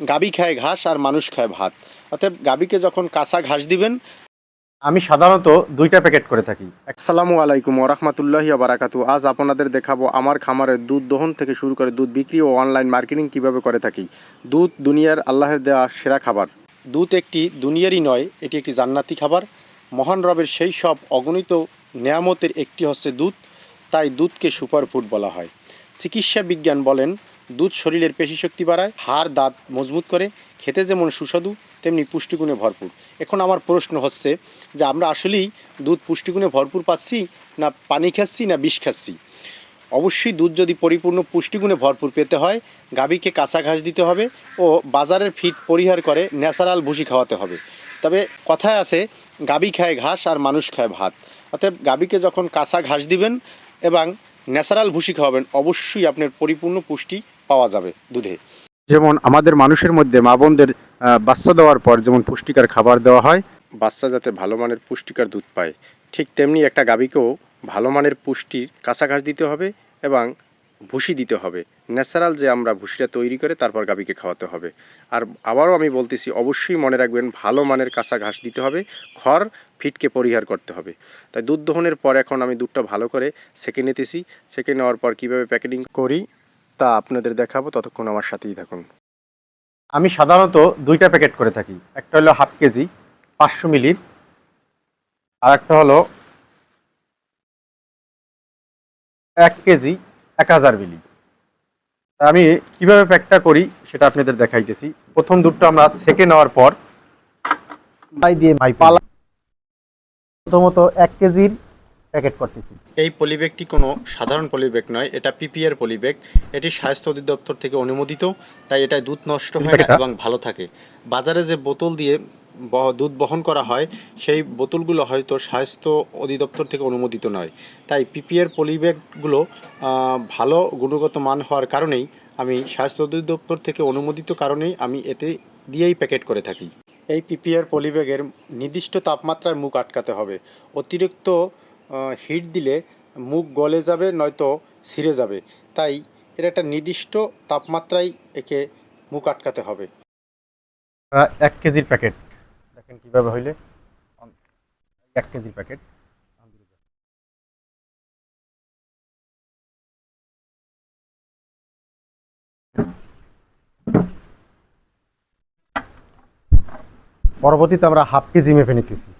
গাবি খায় ঘাস আর মানুষ খায় ভাত। অর্থাৎ গাবিকে যখন কাঁচা ঘাস দিবেন আমি সাধারণত দুইটা প্যাকেট করে থাকি। আসসালামু আলাইকুম ওরহমতুল্লাহি বারাকাতু। আজ আপনাদের দেখাবো আমার খামারের দুধ দহন থেকে শুরু করে দুধ বিক্রি ও অনলাইন মার্কেটিং কীভাবে করে থাকি। দুধ দুনিয়ার আল্লাহের দেওয়া সেরা খাবার। দুধ একটি দুনিয়ারই নয় এটি একটি জান্নাতি খাবার। মহান রবের সেই সব অগণিত নেয়ামতের একটি হচ্ছে দুধ তাই দুধকে সুপার ফুড বলা হয়। চিকিৎসা বিজ্ঞান বলেন দুধ শরীরের পেশি শক্তি বাড়ায়, হাড়, দাঁত মজবুত করে, খেতে যেমন সুস্বাদু, তেমনি পুষ্টিগুণে ভরপুর। এখন আমার প্রশ্ন হচ্ছে যে আমরা আসলেই দুধ পুষ্টিগুণে ভরপুর পাচ্ছি না পানি খাচ্ছি না বিষ খাচ্ছি? অবশ্যই দুধ যদি পরিপূর্ণ পুষ্টিগুণে ভরপুর পেতে হয়, গাভীকে কাঁচা ঘাস দিতে হবে ও বাজারের ফিট পরিহার করে ন্যাচারাল ভুসি খাওয়াতে হবে। তবে কথায় আছে, গাভী খায় ঘাস আর মানুষ খায় ভাত। অতএব গাভীকে যখন কাঁচা ঘাস দিবেন এবং ন্যাচারাল ভুসি খাওয়াবেন, অবশ্যই আপনার পরিপূর্ণ পুষ্টি পাওয়া যাবে দুধে। যেমন আমাদের মানুষের মধ্যে মা বোনদের বাচ্চা দেওয়ার পর যেমন পুষ্টিকর খাবার দেওয়া হয়। বাচ্চা যাতে ভালো মানের পুষ্টিকর দুধ পায় ঠিক তেমনি একটা গাভীকেও ভালো মানের পুষ্টির কাঁচা ঘাস দিতে হবে এবং ভুসি দিতে হবে। ন্যাচারাল যে আমরা ভুসিটা তৈরি করে তারপর গাভীকে খাওয়াতে হবে। আর আবারও আমি বলতেছি অবশ্যই মনে রাখবেন ভালো মানের কাঁচা ঘাস দিতে হবে খড় ফিটকে পরিহার করতে হবে। তাই দুধ দহনের পর এখন আমি দুধটা ভালো করে সেকে নিতেছি সেকে নেওয়ার পর কীভাবে প্যাকেটিং করি তা আপনাদের দেখাবো ততক্ষণ আমার সাথেই থাকুন। আমি সাধারণত দুইটা প্যাকেট করে থাকি। একটা হলো হাফ কেজি পাঁচশো মিলির আর একটা হলো এক কেজি এক হাজার মিলি। আমি কীভাবে প্যাকটা করি সেটা আপনাদের দেখাইতেছি। প্রথম দুধটা আমরা সেকে নেওয়ার পর দিয়ে মাই পালা প্রথমত এক কেজির প্যাকেট করতেছি। এই পলিব্যাগটি কোনো সাধারণ পলিব্যাগ নয় এটা পিপিআর পলিব্যাগ। এটি স্বাস্থ্য অধিদপ্তর থেকে অনুমোদিত তাই এটায় দুধ নষ্ট হয় না এবং ভালো থাকে। বাজারে যে বোতল দিয়ে দুধ বহন করা হয় সেই বোতলগুলো হয়তো স্বাস্থ্য অধিদপ্তর থেকে অনুমোদিত নয়। তাই পিপিআর পলিব্যাগগুলো ভালো গুণগত মান হওয়ার কারণেই আমি স্বাস্থ্য অধিদপ্তর থেকে অনুমোদিত কারণেই আমি এতে দিয়েই প্যাকেট করে থাকি। এই পিপিআর পলিব্যাগের নির্দিষ্ট তাপমাত্রায় মুখ আটকাতে হবে। অতিরিক্ত হিট দিলে মুখ গলে যাবে, নয়তো ছিঁড়ে যাবে। তাই এর একটা নির্দিষ্ট তাপমাত্রায় একে মুখ আটকাতে হবে। এক কেজির প্যাকেট। দেখেন কীভাবে হইলে। এক কেজির প্যাকেট। পরবর্তীতে আমরা হাফ কেজি মেপে নিতেছি।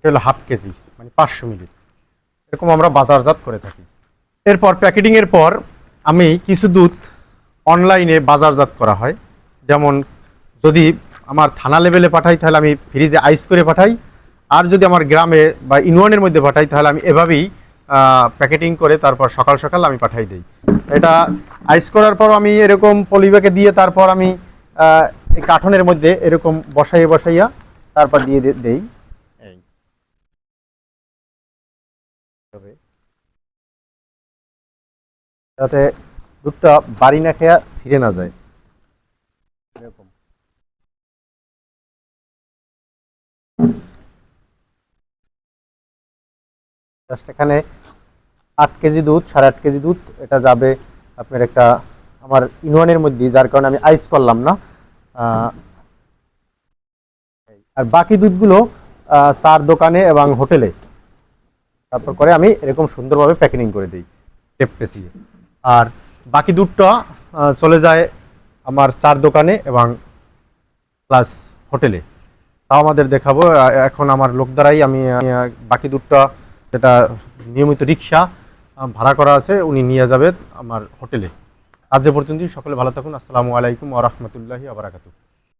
এটা হলো হাফ কেজি মানে পাঁচশো মিলি এরকম আমরা বাজারজাত করে থাকি। এরপর প্যাকেটিংয়ের পর আমি কিছু দুধ অনলাইনে বাজারজাত করা হয়। যেমন যদি আমার থানা লেভেলে পাঠাই, তাহলে আমি ফ্রিজে আইস করে পাঠাই। আর যদি আমার গ্রামে বা ইউনিয়নের মধ্যে পাঠাই, তাহলে আমি এভাবেই প্যাকেটিং করে তারপর সকাল সকাল আমি পাঠাই দিই। এটা আইস করার পর আমি এরকম পলিব্যাগে দিয়ে তারপর আমি কাঠনের মধ্যে এরকম বসাইয়ে বসাইয়া তারপর দিয়ে দেই। হবে। যাতে দুধটা বাড়ি না খেয়া ছিঁড়ে না যায়। এরকম। এখানে আট কেজি দুধ, সাড়ে আট কেজি দুধ, এটা যাবে আপনার একটা আমার ইউনিয়নের মধ্যে, যার কারণে আমি আইস করলাম না। আর বাকি দুধগুলো চার দোকানে এবং হোটেলে। তারপর করে আমি এরকম সুন্দরভাবে প্যাকেটিং করে দিই, টেপ পেঁচিয়ে। আর বাকি দুধটা চলে যায় আমার চার দোকানে এবং প্লাস হোটেলে। তাও আমাদের দেখাবো এখন আমার লোক দ্বারাই আমি বাকি দুধটা যেটা নিয়মিত রিক্সা ভাড়া করা আছে, উনি নিয়ে যাবে আমার হোটেলে। আজ পর্যন্তই, সকলে ভালো থাকুন, আসসালামু আলাইকুম ওয়া রাহমাতুল্লাহি ওয়া বারাকাতুহু।